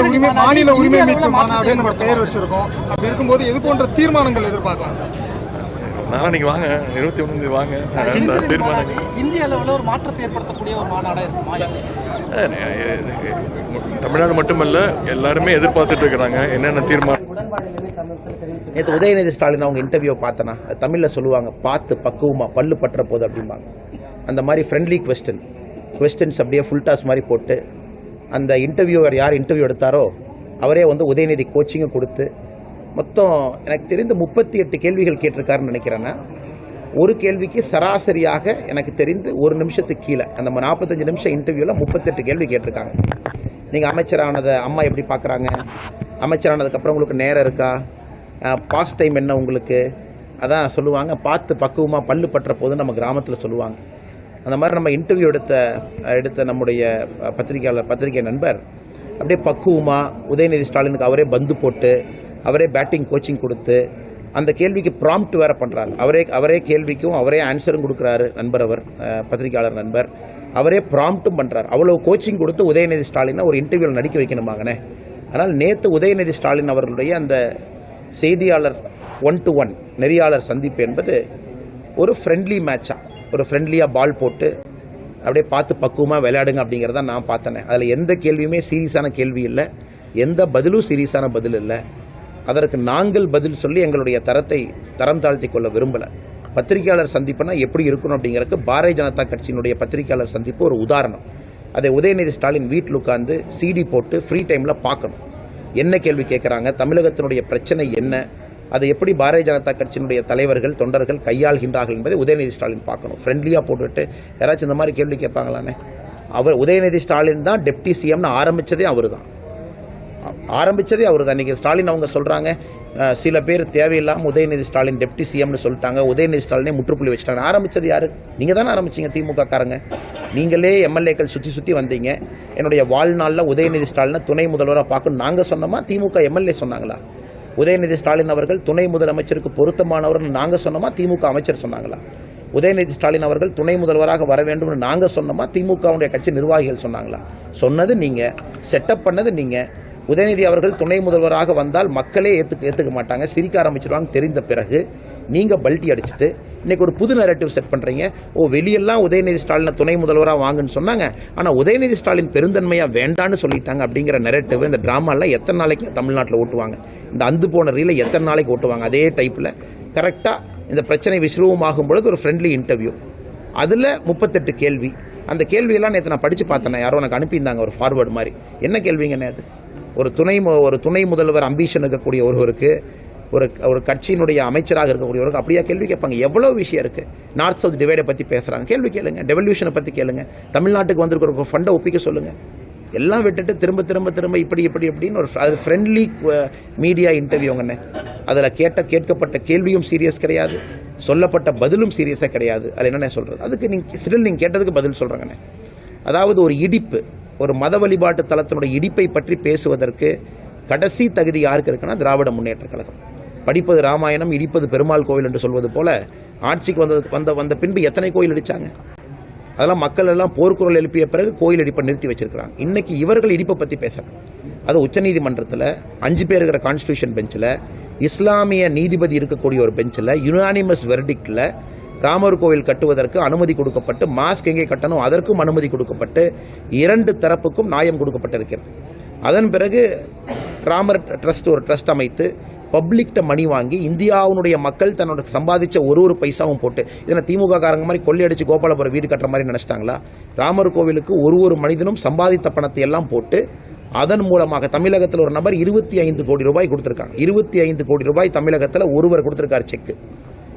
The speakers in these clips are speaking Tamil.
மாநில உரிமை மாநில உரிமை மீட்பு மாநாடு நம்ம பெயர் வச்சிருக்கோம். அப்படி இருக்கும்போது எது போன்ற தீர்மானங்கள் எதிர்பார்க்கலாம்? நாளைக்கு வாங்க. இருபத்தி ஒன்று வாங்க. தீர்மானங்கள். இந்திய அளவில் ஒரு மாற்றத்தை ஏற்படுத்தக்கூடிய ஒரு மாநாடாக இருக்குமா? தமிழ்நாடு மட்டுமல்ல எல்லாருமே எதிர்பார்த்துட்டு இருக்கிறாங்க. என்னென்ன தீர்மானம்? நேற்று உதயநிதி ஸ்டாலின் அவங்க இன்டர்வியூ பார்த்தனா தமிழில் சொல்லுவாங்க பார்த்து பக்குவமா பல்லு பற்ற போது அப்படிம்பாங்க. அந்த மாதிரி ஃப்ரெண்ட்லி கொஸ்டின் கொஸ்டின்ஸ் அப்படியே ஃபுல் டாஸ் மாதிரி போட்டு அந்த இன்டர்வியூவர் யார் இன்டர்வியூ எடுத்தாரோ அவரே வந்து உதயநிதி கோச்சிங்கும் கொடுத்து மொத்தம் எனக்கு தெரிந்து முப்பத்தி எட்டு கேள்விகள் கேட்டிருக்காருன்னு நினைக்கிறேன்னா ஒரு கேள்விக்கு சராசரியாக எனக்கு தெரிந்து ஒரு நிமிஷத்துக்கு கீழே அந்த நாற்பத்தஞ்சு நிமிஷம் இன்டர்வியூவில் முப்பத்தெட்டு கேள்வி கேட்டிருக்காங்க. நீங்கள் அமைச்சரானதை அம்மா எப்படி பார்க்குறாங்க அமைச்சரானதுக்கப்புறம் உங்களுக்கு நேரம் இருக்கா? பாஸ்ட் டைம் என்ன உங்களுக்கு? அதான் சொல்லுவாங்க பார்த்து பக்குவமாக பல்லு பற்ற போது நம்ம கிராமத்தில் சொல்லுவாங்க. அந்த மாதிரி நம்ம இன்டர்வியூ எடுத்த எடுத்த நம்முடைய பத்திரிகையாளர் பத்திரிகை நண்பர் அப்படியே பக்குவமாக உதயநிதி ஸ்டாலினுக்கு அவரே பந்து போட்டு அவரே பேட்டிங் கோச்சிங் கொடுத்து அந்த கேள்விக்கு ப்ராம்ப்ட் வேற பண்ணுறாரு அவரே அவரே கேள்விக்கும் அவரே ஆன்சரும் கொடுக்குறாரு நண்பர் அவர் பத்திரிகையாளர் நண்பர். அவரே ப்ராம்ப்ட்டும் பண்ணுறாரு அவ்வளோ கோச்சிங் கொடுத்து உதயநிதி ஸ்டாலினை ஒரு இன்டர்வியூவில் நடிக்க வைக்கணுமாங்கண்ணே. அதனால் நேற்று உதயநிதி ஸ்டாலின் அவர்களுடைய அந்த செய்தியாளர் ஒன் டு ஒன் நெறியாளர் சந்திப்பு என்பது ஒரு ஃப்ரெண்ட்லி மேட்சாக ஒரு ஃப்ரெண்ட்லியாக பால் போட்டு அப்படியே பார்த்து பக்குவமாக விளையாடுங்க அப்படிங்கிறத நான் பார்த்தேனே. அதில் எந்த கேள்வியுமே சீரியஸான கேள்வி இல்லை. எந்த பதிலும் சீரியஸான பதில் இல்லை. அதற்கு நாங்கள் பதில் சொல்லி எங்களுடைய தரத்தை தரம் தாழ்த்தி கொள்ள விரும்பலை. பத்திரிகையாளர் சந்திப்புனா எப்படி இருக்கணும் அப்படிங்கிறதுக்கு பாரதிய ஜனதா கட்சியினுடைய பத்திரிகையாளர் சந்திப்பு ஒரு உதாரணம். அதை உதயநிதி ஸ்டாலின் வீட்டில் உட்காந்து சிடி போட்டு ஃப்ரீ டைமில் பார்க்கணும். என்ன கேள்வி கேட்குறாங்க தமிழகத்தினுடைய பிரச்சனை என்ன? அதை எப்படி பாரதிய ஜனதா கட்சியினுடைய தலைவர்கள் தொண்டர்கள் கையாள்கின்றார்கள் என்பதை உதயநிதி ஸ்டாலின் பார்க்கணும். ஃப்ரெண்ட்லியாக போட்டுவிட்டு யாராச்சும் இந்த மாதிரி கேள்வி கேட்பாங்களானே அவர் உதயநிதி ஸ்டாலின் தான் டெப்டி சிஎம்னு ஆரம்பித்ததே அவர் தான் ஆரம்பித்ததே அவர் தான் இன்றைக்கி ஸ்டாலின் அவங்க சொல்கிறாங்க சில பேர் தேவையில்லாமல் உதயநிதி ஸ்டாலின் டெப்டி சிஎம்னு சொல்லிட்டாங்க. உதயநிதி ஸ்டாலினே முற்றுப்புள்ளி வச்சுட்டாங்க. ஆரம்பித்தது யார்? நீங்கள் தானே ஆரம்பிச்சீங்க திமுக காரங்க நீங்களே எம்எல்ஏக்கள் சுற்றி சுற்றி வந்தீங்க. என்னுடைய வாழ்நாளில் உதயநிதி ஸ்டாலினை துணை முதல்வராக பார்க்கணும் நாங்கள் சொன்னோமா? திமுக எம்எல்ஏ சொன்னாங்களா? உதயநிதி ஸ்டாலின் அவர்கள் துணை முதலமைச்சருக்கு பொருத்தமானவர்னு நாங்கள் சொன்னோமா? திமுக அமைச்சர் சொன்னாங்களா? உதயநிதி ஸ்டாலின் அவர்கள் துணை முதல்வராக வர வேண்டும்னு நாங்கள் சொன்னோமா? திமுகவுடைய கட்சி நிர்வாகிகள் சொன்னாங்களா? சொன்னது நீங்கள் செட்டப் பண்ணது நீங்கள் உதயநிதி அவர்கள் துணை முதல்வராக வந்தால் மக்களே ஏற்றுக்க ஏற்றுக்க மாட்டாங்க. சிரிக்க ஆரம்பிச்சிருவாங்க தெரிந்த பிறகு. நீங்கள் பல்ட்டி அடிச்சுட்டு இன்னைக்கு ஒரு புது நரேட்டிவ் செட் பண்ணுறீங்க ஓ வெளியெல்லாம் உதயநிதி ஸ்டாலினை துணை முதல்வராக வாங்குன்னு சொன்னாங்க. ஆனால் உதயநிதி ஸ்டாலின் பெருந்தன்மையாக வேண்டான்னு சொல்லிட்டாங்க அப்படிங்கிற நரேட்டிவ் இந்த ட்ராமாலாம் எத்தனை நாளைக்கு தமிழ்நாட்டில் ஓட்டுவாங்க? இந்த அந்து போன ரீலை எத்தனை நாளைக்கு ஓட்டுவாங்க? அதே டைப்பில் கரெக்டாக இந்த பிரச்சனை விஸ்ரூபமாகும் பொழுது ஒரு ஃப்ரெண்ட்லி இன்டர்வியூ அதில் முப்பத்தெட்டு கேள்வி. அந்த கேள்வியெல்லாம் நேற்று நான் படித்து பார்த்தேன். யாரோ எனக்கு அனுப்பியிருந்தாங்க ஒரு ஃபார்வேர்டு மாதிரி. என்ன கேள்விங்க நேற்று ஒரு துணை மு- ஒரு துணை முதல்வர் அம்பிஷன் இருக்கக்கூடிய ஒருவருக்கு ஒரு ஒரு கட்சியினுடைய அமைச்சராக இருக்கக்கூடியவருக்கு அப்படியா கேள்வி கேட்பாங்க. எவ்வளோ விஷயம் இருக்குது நார்த் சவுத் டிவைடை பற்றி பேசுகிறாங்க கேள்வி கேளுங்க. டெவல்யூஷனை பற்றி கேளுங்க. தமிழ்நாட்டுக்கு வந்திருக்கிற ஒரு ஃபண்டை ஒப்பிக்க சொல்லுங்கள் எல்லாம் விட்டுட்டு திரும்ப திரும்ப திரும்ப இப்படி இப்படி இப்படின்னு ஒரு அது ஃப்ரெண்ட்லி மீடியா இன்டர்வியூங்கண்ணே அதில் கேட்ட கேட்கப்பட்ட கேள்வியும் சீரியஸ் கிடையாது. சொல்லப்பட்ட பதிலும் சீரியஸாக கிடையாது. அதில் என்னென்ன சொல்கிறது அதுக்கு நீங்கள் சிறில் நீங்கள் கேட்டதுக்கு பதில் சொல்கிறேங்கண்ணே அதாவது ஒரு இடிப்பு ஒரு மத வழிபாட்டு தளத்தினுடைய இடிப்பை பற்றி பேசுவதற்கு கடைசி தகுதி யாருக்கு இருக்குன்னா திராவிட முன்னேற்ற கழகம். படிப்பது ராமாயணம் இடிப்பது பெருமாள் கோவில் என்று சொல்வது போல ஆட்சிக்கு வந்தது வந்த வந்த பின்பு எத்தனை கோயில் அடித்தாங்க அதெல்லாம் மக்கள் எல்லாம் போர்க்குரல் எழுப்பிய பிறகு கோயில் இடிப்பை நிறுத்தி வச்சிருக்கிறாங்க. இன்னைக்கு இவர்கள் இடிப்பை பற்றி பேசுறாங்க அது உச்சநீதிமன்றத்தில் அஞ்சு பேர் இருக்கிற கான்ஸ்டியூஷன் பெஞ்சில் இஸ்லாமிய நீதிபதி இருக்கக்கூடிய ஒரு பெஞ்சில் யுனானிமஸ் வெர்டிக்டில் ராமர் கோவில் கட்டுவதற்கு அனுமதி கொடுக்கப்பட்டு மாஸ்க் எங்கே கட்டணும் அதற்கும் அனுமதி கொடுக்கப்பட்டு இரண்டு தரப்புக்கும் நியாயம் கொடுக்கப்பட்டிருக்கிறது. அதன் பிறகு ராமர் ட்ரஸ்ட் ஒரு ட்ரஸ்ட் அமைத்து பப்ளிக்ட்ட மணி வாங்கி இந்தியாவுடைய மக்கள் தன்னோட சம்பாதிச்ச ஒரு ஒரு பைசாவும் போட்டு இதனை திமுக காரங்க மாதிரி கொள்ளையடிச்சு கோபாலபுரம் வீடு கட்டுற மாதிரி நினைச்சிட்டாங்களா? ராமர் கோவிலுக்கு ஒரு ஒரு மனிதனும் சம்பாதித்த பணத்தை எல்லாம் போட்டு அதன் மூலமாக தமிழகத்தில் ஒரு நபர் இருபத்தி ஐந்து கோடி ரூபாய் கொடுத்துருக்காங்க. இருபத்தி ஐந்து கோடி ரூபாய் தமிழகத்தில் ஒருவர் கொடுத்துருக்காரு செக்கு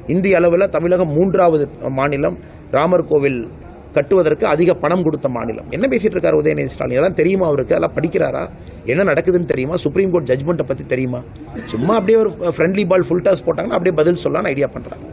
இந்திய அளவில் தமிழகம் மூன்றாவது மாநிலம். ராமர் கோவில் கட்டுவதற்கு அதிக பணம் கொடுத்த மாநிலம். என்ன பேசிட்டு இருக்காரு உதயநிதி ஸ்டாலின்? எல்லாம் தெரியுமா அவருக்கு? எல்லாம் படிக்கிறாரா? என்ன நடக்குதுன்னு தெரியுமா? சுப்ரீம் கோர்ட் ஜட்மெண்ட்டை பற்றி தெரியுமா? சும்மா அப்படியே ஒரு ஃப்ரெண்ட்லி பால் ஃபுல் டாஸ் போட்டாங்கன்னா அப்படியே பதில் சொல்லலான்னு ஐடியா பண்ணுறாங்க